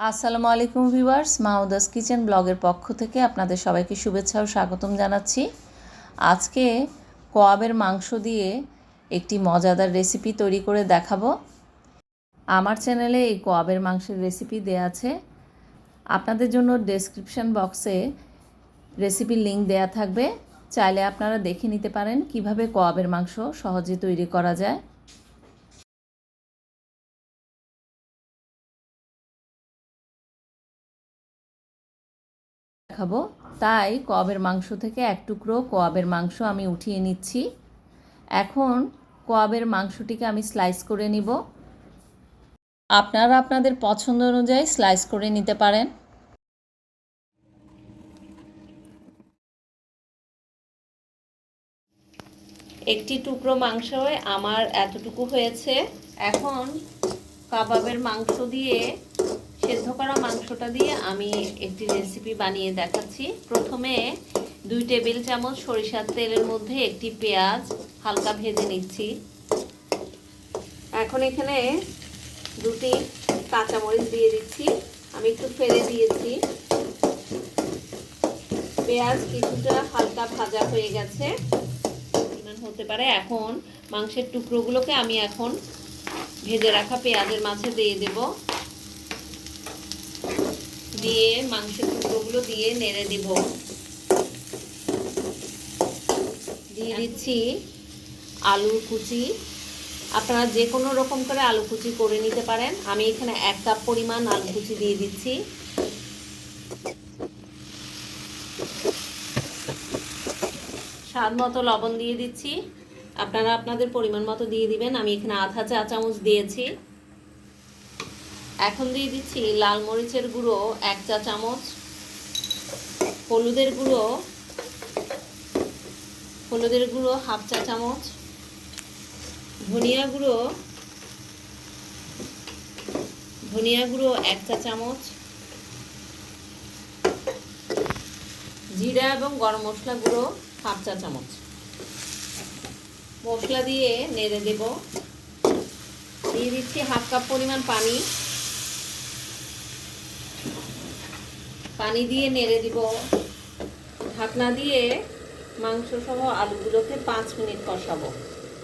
আসসালামু আলাইকুম viewers মাউদাস kitchen ব্লগের পক্ষ থেকে আপনাদের সবাইকে শুভেচ্ছা ও স্বাগতম জানাচ্ছি। আজকে কোয়াবের মাংস দিয়ে একটি মজাদার রেসিপি তৈরি করে দেখাবো। আমার চ্যানেলে এই কোয়াবের মাংসের রেসিপি দেয়া আছে। আপনাদের জন্য ডেসক্রিপশন বক্সে রেসিপির লিঙ্ক দেয়া থাকবে। চাইলে আপনারা দেখে নিতে পারেন কীভাবে কোয়াবের মাংস সহজে তৈরি করা যায়। দেখাবো। তাই কোয়াবের মাংস থেকে এক টুকরো কোয়াবের মাংস আমি উঠিয়ে নিচ্ছি। এখন কোয়াবের মাংসটিকে আমি স্লাইস করে নিব। আপনারা আপনাদের পছন্দ অনুযায়ী স্লাইস করে নিতে পারেন। একটি টুকরো মাংস আমার এতটুকু হয়েছে। এখন কাবাবের মাংস দিয়ে সেদ্ধ করা মাংসটা দিয়ে আমি একটি রেসিপি বানিয়ে দেখাচ্ছি। প্রথমে দুই টেবিল চামচ সরিষার তেলের মধ্যে একটি পেঁয়াজ হালকা ভেজে নিচ্ছি। এখন এখানে দুটি কাঁচামরিচ দিয়ে দিচ্ছি। আমি একটু ফেলে দিয়েছি। পেঁয়াজ কিছুটা হালকা ভাজা হয়ে গেছে। হতে পারে। এখন মাংসের টুকরোগুলোকে আমি এখন ভেজে রাখা পেঁয়াজের মাঝে দিয়ে দেব। দিয়ে মাংসের টুকরোগুলো দিয়ে নেড়ে দিব। দিয়ে দিচ্ছি আলু কুচি। আপনারা যে কোনো রকম করে আলু কুচি করে নিতে পারেন। আমি এখানে এক কাপ পরিমাণ আলু কুচি দিয়ে দিচ্ছি। স্বাদ মতো লবণ দিয়ে দিচ্ছি। আপনারা আপনাদের পরিমাণ মতো দিয়ে দিবেন। আমি এখানে আধা চা চামচ দিয়েছি। এখন দিয়ে দিচ্ছি লাল মরিচের গুঁড়ো, এক চা চামচ। হলুদের গুঁড়ো হলুদের গুঁড়ো হাফ চা চামচ। ধনিয়া গুঁড়ো ধনিয়া গুঁড়ো এক চা চামচ। জিরা এবং গরম মশলা গুঁড়ো হাফ চা চামচ। মশলা দিয়ে নেড়ে দেব। দিয়ে দিচ্ছি হাফ কাপ পরিমাণ পানি। পানি দিয়ে নেড়ে দিব। ঢাকনা দিয়ে মাংস সহ আলুগুলোকে পাঁচ মিনিট কষাবো।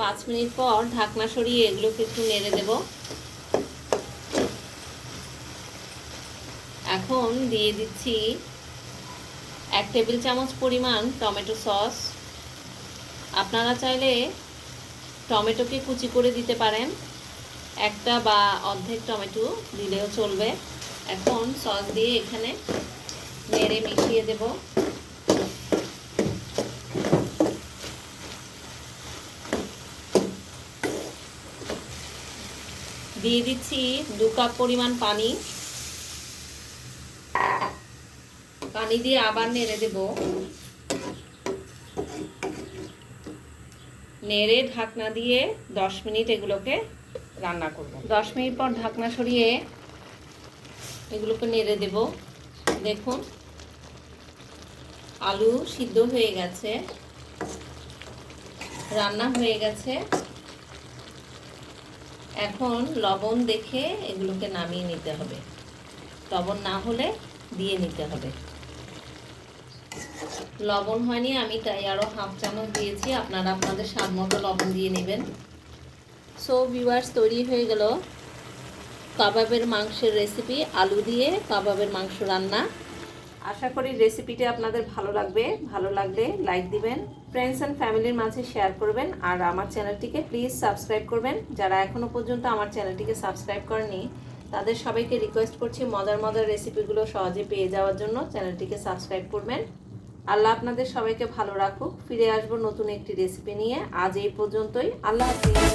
পাঁচ মিনিট পর ঢাকনা সরিয়ে এগুলোকে একটু নেড়ে দেব। এখন দিয়ে দিচ্ছি এক টেবিল চামচ পরিমাণ টমেটো সস। আপনারা চাইলে টমেটোকে কুচি করে দিতে পারেন। একটা বা অর্ধেক টমেটো দিলেও চলবে। এখন সস দিয়ে এখানে নেড়ে মিশিয়ে দেব। দিয়ে দিচ্ছি দু কাপ পরিমাণ পানি। পানি দিয়ে আবার নেড়ে দেব। নেড়ে ঢাকনা দিয়ে দশ মিনিট এগুলোকে রান্না করব। দশ মিনিট পর ঢাকনা সরিয়ে এগুলোকে নেড়ে দেব। দেখুন, আলু সিদ্ধ হয়ে গেছে, রান্না হয়ে গেছে। এখন লবণ দেখে এগুলোকে নামিয়ে নিতে হবে। লবণ না হলে দিয়ে নিতে হবে। লবণ হয়নি, আমি তাই আরও হাফ চামচ দিয়েছি। আপনারা আপনাদের স্বাদ মতো লবণ দিয়ে নেবেন। সো ভিউয়ার্স তৈরি হয়ে গেল কাবাবের মাংসের রেসিপি আলু দিয়ে কাবাবের মাংস রান্না। আশা করি রেসিপিটি আপনাদের ভালো লাগবে। ভালো লাগলে লাইক দিবেন ফ্রেন্ডস অ্যান্ড ফ্যামিলির মাঝে শেয়ার করবেন, আর আমার চ্যানেলটিকে প্লিজ সাবস্ক্রাইব করবেন। যারা এখনও পর্যন্ত আমার চ্যানেলটিকে সাবস্ক্রাইব করেনি তাদের সবাইকে রিকোয়েস্ট করছি মজার মজার রেসিপিগুলো সহজে পেয়ে যাওয়ার জন্য চ্যানেলটিকে সাবস্ক্রাইব করবেন। আল্লাহ আপনাদের সবাইকে ভালো রাখুক। ফিরে আসব নতুন একটি রেসিপি নিয়ে। আজ এই পর্যন্তই। আল্লাহ হাফিজ।